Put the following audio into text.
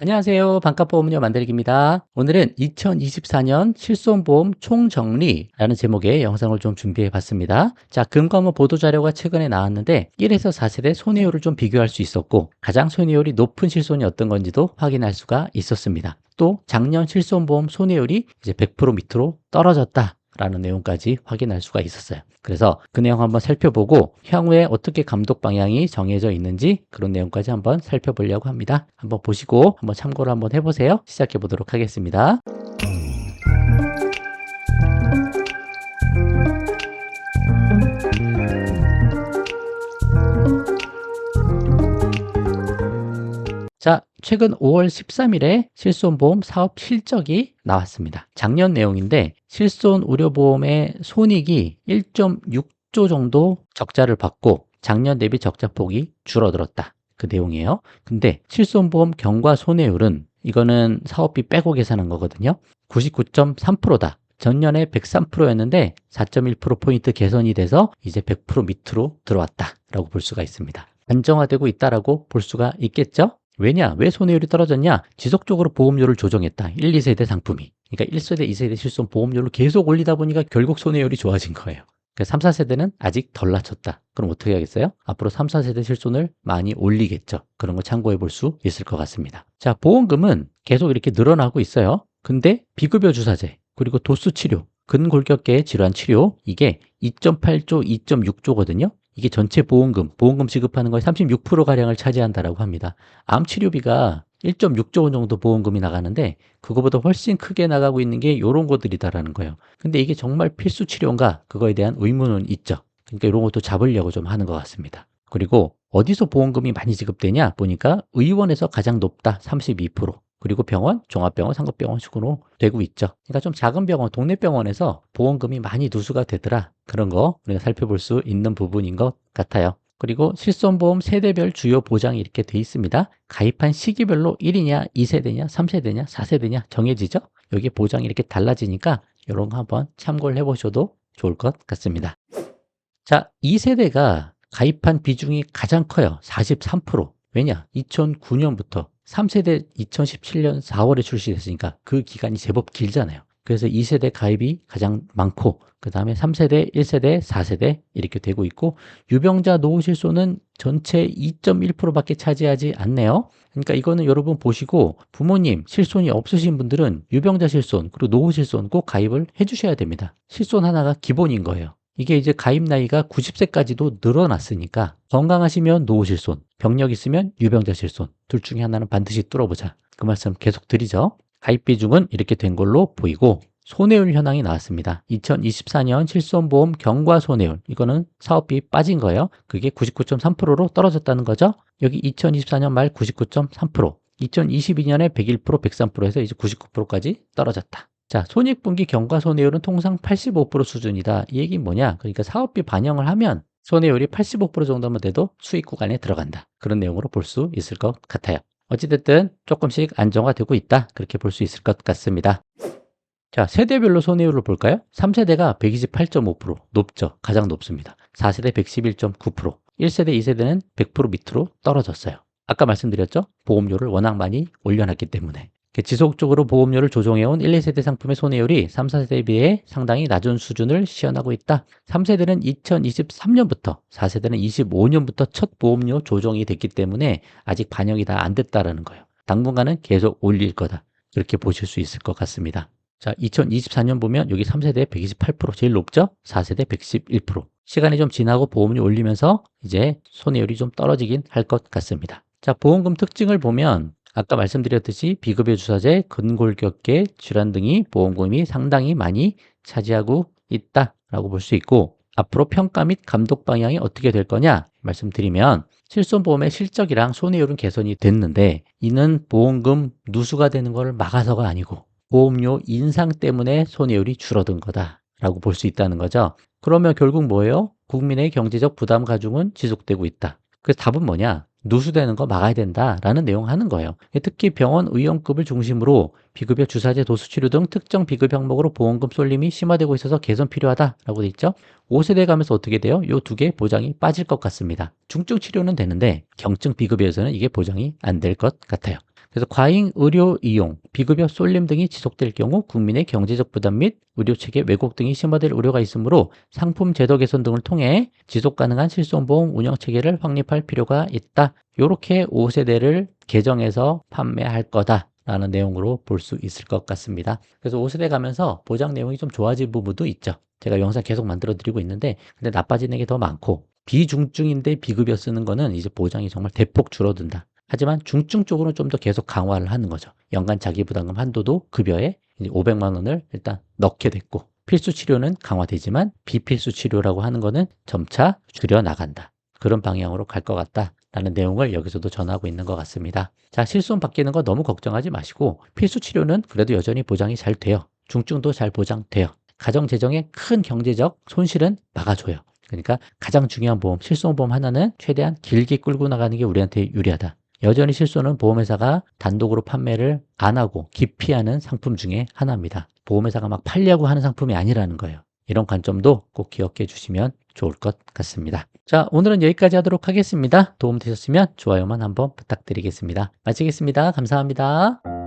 안녕하세요. 반값보험료 만들기입니다. 오늘은 2024년 실손보험 총정리라는 제목의 영상을 좀 준비해 봤습니다. 자, 금감원 보도자료가 최근에 나왔는데 1에서 4세대 손해율을 좀 비교할 수 있었고 가장 손해율이 높은 실손이 어떤 건지도 확인할 수가 있었습니다. 또 작년 실손보험 손해율이 이제 100% 밑으로 떨어졌다. 라는 내용까지 확인할 수가 있었어요. 그래서 그 내용 한번 살펴보고 향후에 어떻게 감독 방향이 정해져 있는지 그런 내용까지 한번 살펴보려고 합니다. 한번 보시고 한번 참고를 한번 해보세요. 시작해 보도록 하겠습니다. 최근 5월 13일에 실손보험 사업 실적이 나왔습니다. 작년 내용인데 실손 의료보험의 손익이 1.6조 정도 적자를 받고 작년 대비 적자 폭이 줄어들었다. 그 내용이에요. 근데 실손보험 경과 손해율은 이거는 사업비 빼고 계산한 거거든요. 99.3%다. 전년에 103%였는데 4.1%포인트 개선이 돼서 이제 100% 밑으로 들어왔다라고 볼 수가 있습니다. 안정화되고 있다라고 볼 수가 있겠죠? 왜냐? 왜 손해율이 떨어졌냐? 지속적으로 보험료를 조정했다. 1, 2세대 상품이. 그러니까 1세대, 2세대 실손 보험료를 계속 올리다 보니까 결국 손해율이 좋아진 거예요. 3, 4세대는 아직 덜 낮췄다. 그럼 어떻게 하겠어요? 앞으로 3, 4세대 실손을 많이 올리겠죠. 그런 거 참고해 볼 수 있을 것 같습니다. 자, 보험금은 계속 이렇게 늘어나고 있어요. 근데 비급여 주사제, 그리고 도수 치료, 근골격계 질환 치료, 이게 2.8조, 2.6조거든요. 이게 전체 보험금, 보험금 지급하는 거의 36%가량을 차지한다라고 합니다. 암 치료비가 1.6조 원 정도 보험금이 나가는데 그거보다 훨씬 크게 나가고 있는 게 이런 것들이다라는 거예요. 근데 이게 정말 필수 치료인가? 그거에 대한 의문은 있죠. 그러니까 이런 것도 잡으려고 좀 하는 것 같습니다. 그리고 어디서 보험금이 많이 지급되냐 보니까 의원에서 가장 높다 32%. 그리고 병원, 종합병원, 상급병원 식으로 되고 있죠. 그러니까 좀 작은 병원, 동네 병원에서 보험금이 많이 누수가 되더라. 그런 거 우리가 살펴볼 수 있는 부분인 것 같아요. 그리고 실손보험 세대별 주요 보장이 이렇게 돼 있습니다. 가입한 시기별로 1이냐, 2세대냐, 3세대냐, 4세대냐 정해지죠. 여기 보장이 이렇게 달라지니까 이런 거 한번 참고를 해보셔도 좋을 것 같습니다. 자, 2세대가 가입한 비중이 가장 커요. 43%. 왜냐? 2009년부터 3세대 2017년 4월에 출시됐으니까 그 기간이 제법 길잖아요. 그래서 2세대 가입이 가장 많고 그 다음에 3세대, 1세대, 4세대 이렇게 되고 있고 유병자 노후실손은 전체 2.1%밖에 차지하지 않네요. 그러니까 이거는 여러분 보시고 부모님 실손이 없으신 분들은 유병자 실손 그리고 노후실손 꼭 가입을 해주셔야 됩니다. 실손 하나가 기본인 거예요. 이게 이제 가입 나이가 90세까지도 늘어났으니까 건강하시면 노후실손, 병력 있으면 유병자 실손 둘 중에 하나는 반드시 뚫어보자. 그 말씀 계속 드리죠. 가입 비중은 이렇게 된 걸로 보이고 손해율 현황이 나왔습니다. 2024년 실손보험 경과 손해율 이거는 사업비 빠진 거예요. 그게 99.3%로 떨어졌다는 거죠. 여기 2024년 말 99.3% 2022년에 101% 103%에서 이제 99%까지 떨어졌다. 자, 손익분기 경과 손해율은 통상 85% 수준이다. 이 얘기는 뭐냐? 그러니까 사업비 반영을 하면 손해율이 85% 정도만 돼도 수익 구간에 들어간다. 그런 내용으로 볼 수 있을 것 같아요. 어찌됐든 조금씩 안정화되고 있다. 그렇게 볼 수 있을 것 같습니다. 자, 세대별로 손해율을 볼까요? 3세대가 128.5% 높죠. 가장 높습니다. 4세대 111.9%, 1세대, 2세대는 100% 밑으로 떨어졌어요. 아까 말씀드렸죠? 보험료를 워낙 많이 올려놨기 때문에. 지속적으로 보험료를 조정해온 1, 2세대 상품의 손해율이 3, 4세대에 비해 상당히 낮은 수준을 시현하고 있다. 3세대는 2023년부터, 4세대는 25년부터 첫 보험료 조정이 됐기 때문에 아직 반영이 다 안 됐다라는 거예요. 당분간은 계속 올릴 거다. 그렇게 보실 수 있을 것 같습니다. 자, 2024년 보면 여기 3세대 128% 제일 높죠? 4세대 111%. 시간이 좀 지나고 보험료 올리면서 이제 손해율이 좀 떨어지긴 할 것 같습니다. 자, 보험금 특징을 보면 아까 말씀드렸듯이 비급여 주사제, 근골격계 질환 등이 보험금이 상당히 많이 차지하고 있다라고 볼 수 있고 앞으로 평가 및 감독 방향이 어떻게 될 거냐 말씀드리면 실손보험의 실적이랑 손해율은 개선이 됐는데 이는 보험금 누수가 되는 것을 막아서가 아니고 보험료 인상 때문에 손해율이 줄어든 거다라고 볼 수 있다는 거죠. 그러면 결국 뭐예요? 국민의 경제적 부담 가중은 지속되고 있다. 그 답은 뭐냐? 누수되는 거 막아야 된다라는 내용 하는 거예요. 특히 병원 의원급을 중심으로 비급여 주사제 도수치료 등 특정 비급 항목으로 보험금 쏠림이 심화되고 있어서 개선 필요하다라고 돼 있죠. 5세대 가면서 어떻게 돼요? 이 두개 보장이 빠질 것 같습니다. 중증 치료는 되는데 경증 비급여에서는 이게 보장이 안 될 것 같아요. 그래서 과잉 의료 이용, 비급여 쏠림 등이 지속될 경우 국민의 경제적 부담 및 의료 체계 왜곡 등이 심화될 우려가 있으므로 상품 제도 개선 등을 통해 지속 가능한 실손보험 운영 체계를 확립할 필요가 있다. 이렇게 5세대를 개정해서 판매할 거다. 라는 내용으로 볼 수 있을 것 같습니다. 그래서 5세대 가면서 보장 내용이 좀 좋아진 부분도 있죠. 제가 영상 계속 만들어 드리고 있는데 근데 나빠지는 게 더 많고 비중증인데 비급여 쓰는 거는 이제 보장이 정말 대폭 줄어든다. 하지만 중증 쪽으로 좀 더 계속 강화를 하는 거죠. 연간 자기부담금 한도도 급여에 이제 500만 원을 일단 넣게 됐고 필수 치료는 강화되지만 비필수 치료라고 하는 거는 점차 줄여 나간다. 그런 방향으로 갈 것 같다. 라는 내용을 여기서도 전하고 있는 것 같습니다. 자, 실손 바뀌는 거 너무 걱정하지 마시고 필수 치료는 그래도 여전히 보장이 잘 돼요. 중증도 잘 보장돼요. 가정 재정의 큰 경제적 손실은 막아줘요. 그러니까 가장 중요한 보험, 실손보험 하나는 최대한 길게 끌고 나가는 게 우리한테 유리하다. 여전히 실손은 보험회사가 단독으로 판매를 안 하고 기피하는 상품 중에 하나입니다. 보험회사가 막 팔려고 하는 상품이 아니라는 거예요. 이런 관점도 꼭 기억해 주시면 좋을 것 같습니다. 자, 오늘은 여기까지 하도록 하겠습니다. 도움 되셨으면 좋아요만 한번 부탁드리겠습니다. 마치겠습니다. 감사합니다.